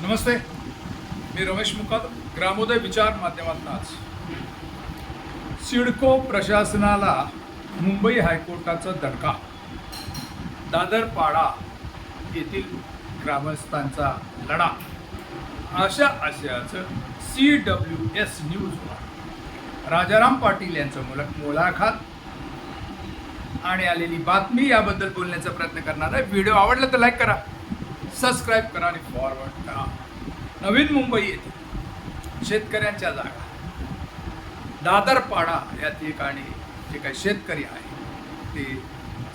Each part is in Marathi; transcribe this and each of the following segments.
नमस्ते मी रमेश मुकाद ग्रामोदय विचार माध्यमातून आज. सिडको प्रशासनाला मुंबई हायकोर्टाचा दणका. दादरपाडा येथील ग्रामस्थांचा लढा. अशा आशयाचं सी डब्ल्यू एस न्यूजवर राजाराम पाटील यांचं मुलक मुलाखत आणि आलेली बातमी याबद्दल बोलण्याचा प्रयत्न करणार आहे. व्हिडिओ आवडला तर लाईक करा. सबस्क्राईब करा आणि फॉरवर्ड करा. नवीन मुंबई येथे शेतकऱ्यांच्या जागा. दादरपाडा या ठिकाणी जे काही शेतकरी आहे ते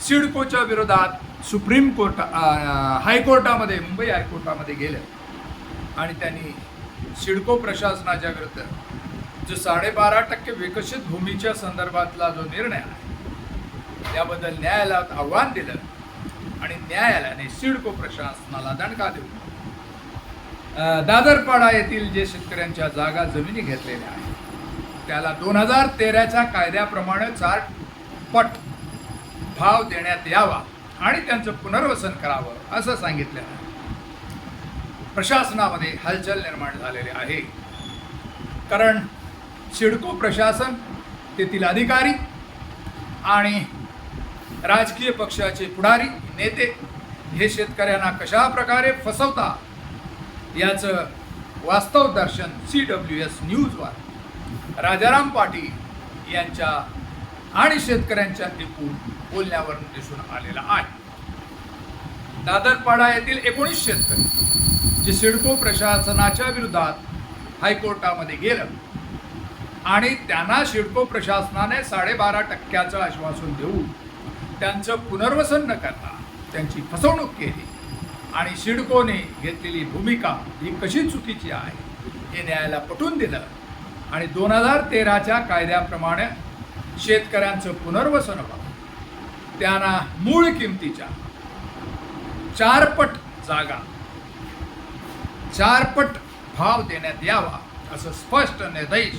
सिडकोच्या विरोधात सुप्रीम कोर्ट हायकोर्टामध्ये मुंबई हायकोर्टामध्ये गेले. आणि त्यांनी सिडको प्रशासनाच्या विरुद्ध जो साडेबारा टक्के विकसित भूमीच्या संदर्भातला जो निर्णय आहे त्याबद्दल न्यायालयात आव्हान दिलं. आणि न्यायालयाने सिडको प्रशासनाला दणका देऊन दादरपाडा येथील जे शेतकऱ्यांच्या जागा जमिनी घेतलेल्या आहेत त्याला दोन हजार तेराच्या कायद्याप्रमाणे चार पट भाव देण्यात यावा आणि त्यांचं पुनर्वसन करावं असं सांगितलं. आहे प्रशासनामध्ये हालचाल निर्माण झालेली आहे. कारण सिडको प्रशासन तेथील अधिकारी आणि राजकीय पक्षाचे पुढारी नेते हे शेतकऱ्यांना कशा प्रकारे फसवता याचं वास्तव दर्शन सी डब्ल्यू एस न्यूजवर राजाराम पाटील यांच्या आणि शेतकऱ्यांच्या एकूण बोलण्यावरून दिसून आलेला आहे. दादरपाडा येथील एकोणीस शेतकरी जे सिडको प्रशासनाच्या विरोधात हायकोर्टामध्ये गेलं आणि त्यांना सिडको प्रशासनाने साडेबारा टक्क्याचं आश्वासन देऊन त्यांचं पुनर्वसन न करता त्यांची फसवणूक केली. आणि सिडकोने घेतलेली भूमिका ही कशी चुकीची आहे हे न्यायाला पटवून दिलं. आणि दोन हजार तेराच्या कायद्याप्रमाणे शेतकऱ्यांचं पुनर्वसन व्हावं. त्यांना मूळ किमतीच्या चारपट जागा चारपट भाव देण्यात यावा असं स्पष्ट निर्देश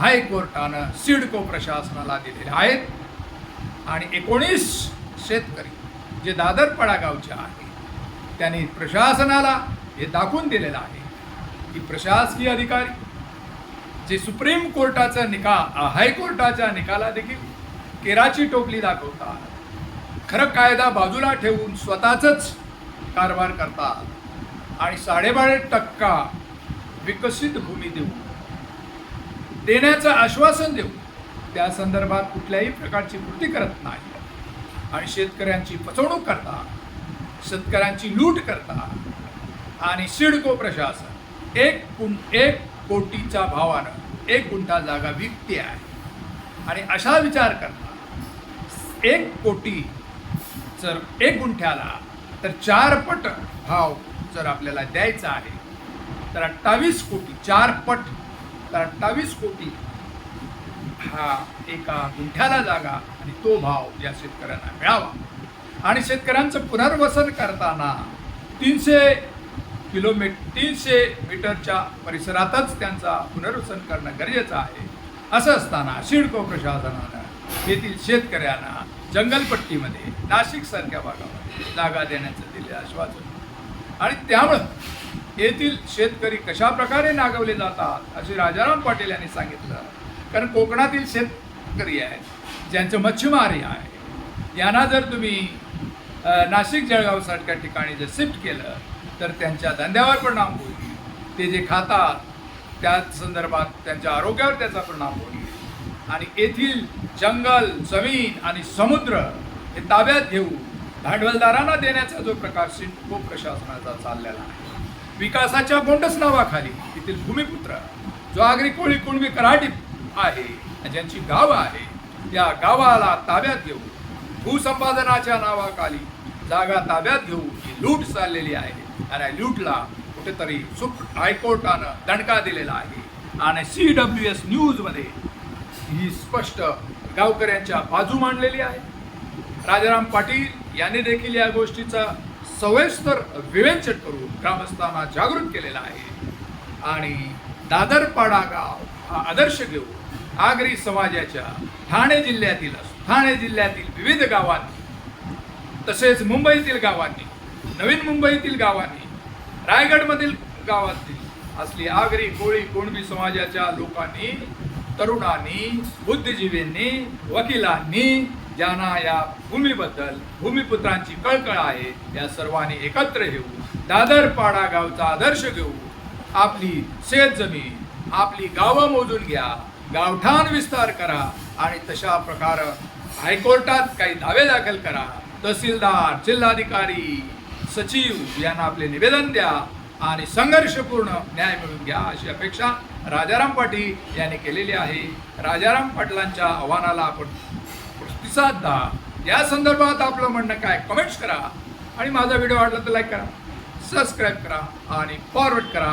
हायकोर्टानं सिडको प्रशासनाला दिलेले आहेत. आणि एकोणीस शेतकरी जे दादरपाडा गावचे आहे त्यांनी प्रशासनाला हे दाखवून दिलेलं आहे की प्रशासकीय अधिकारी जे सुप्रीम कोर्टाचा निकाल हायकोर्टाच्या निकाला देखील केराची टोपली दाखवतात खरं कायदा बाजूला ठेवून स्वतःच कारभार करतात आणि साडेबारा टक्का विकसित भूमी देऊ देण्याचं आश्वासन देऊ त्या संदर्भात कुठल्याही प्रकारची कृती करत नाही. आणि शेतकऱ्यांची फसवणूक करता शेतकऱ्यांची लूट करता आणि सिडको प्रशासन एक कुं एक कोटीच्या भावानं एक गुंठा जागा विकते आहे. आणि अशा विचार करता एक कोटी जर एक गुंठ्याला तर चार पट भाव जर आपल्याला द्यायचा आहे तर अठ्ठावीस कोटी चार पट तर अठ्ठावीस कोटी हा एका गुंठ्याला जागा आणि तो भाव या शेतकऱ्यांना मिळावा. आणि शेतकऱ्यांचं पुनर्वसन करताना तीनशे किलोमीटर तीनशे मीटरच्या परिसरातच त्यांचा पुनर्वसन करणं गरजेचं आहे. असं असताना सिडको प्रशासनानं येथील शेतकऱ्यांना जंगलपट्टीमध्ये नाशिकसारख्या भागामध्ये जागा देण्याचं दिले आश्वासन. आणि त्यामुळं येथील शेतकरी कशा प्रकारे नागवले जातात असे राजाराम पाटील यांनी सांगितलं. कारण कोकणातील शेतकरी आहेत ज्यांचं मच्छीमारी आहे. यांना जर तुम्ही नाशिक जळगावसारख्या ठिकाणी जर शिफ्ट केलं तर त्यांच्या धंद्यावर परिणाम होईल. ते जे खातात त्या संदर्भात त्यांच्या आरोग्यावर त्याचा परिणाम होईल. आणि येथील जंगल जमीन आणि समुद्र हे ताब्यात घेऊन भांडवलदारांना देण्याचा जो प्रकार सिडको प्रशासनाचा चाललेला आहे. विकासाच्या गोंडस नावाखाली येथील भूमिपुत्र जो आगरी कोळी कुणबी कराटी आहे. ज्यांची गावं आहे त्या गावाला ताब्यात घेऊन भूसंपादनाच्या नावाखाली जागा ताब्यात घेऊन ही लूट चाललेली आहे. आणि लूटला कुठेतरी सुप हायकोर्टानं दणका दिलेला आहे. आणि सी डब्ल्यू एस न्यूजमध्ये ही स्पष्ट गावकऱ्यांच्या बाजू मांडलेली आहे. राजाराम पाटील यांनी देखील या गोष्टीचा सविस्तर विवेचन करून ग्रामस्थांना जागृत केलेला आहे. आणि दादरपाडा गाव हा आदर्श घेऊन आगरी समाजाच्या ठाणे जिल्ह्यातील ठाणे जिल्ह्यातील विविध गावांनी तसेच मुंबईतील गावांनी नवीन मुंबईतील गावांनी रायगडमधील गावातील असली आगरी कोळी कोणबी समाजाच्या लोकांनी तरुणांनी बुद्धिजीवींनी वकिलांनी ज्यांना या भूमीबद्दल भूमिपुत्रांची कळकळ आहे या सर्वांनी एकत्र येऊ दादर पाडा गावचा आदर्श घेऊ आपली शेतजमीन आपली गावं मोजून घ्या गावठाण विस्तार करा आणि तशा प्रकार हायकोर्टात काही दावे दाखल करा. तहसीलदार जिल्हाधिकारी सचिव यांना आपले निवेदन द्या आणि संघर्षपूर्ण न्याय मिळवून घ्या अशी अपेक्षा राजाराम पाटील यांनी केलेली आहे. राजाराम पाटलांच्या आव्हानाला आपण प्रतिसाद द्या. या संदर्भात आपलं म्हणणं काय? कमेंट्स करा. आणि माझा व्हिडिओ आवडला तर लाईक करा सबस्क्राईब करा आणि फॉरवर्ड करा.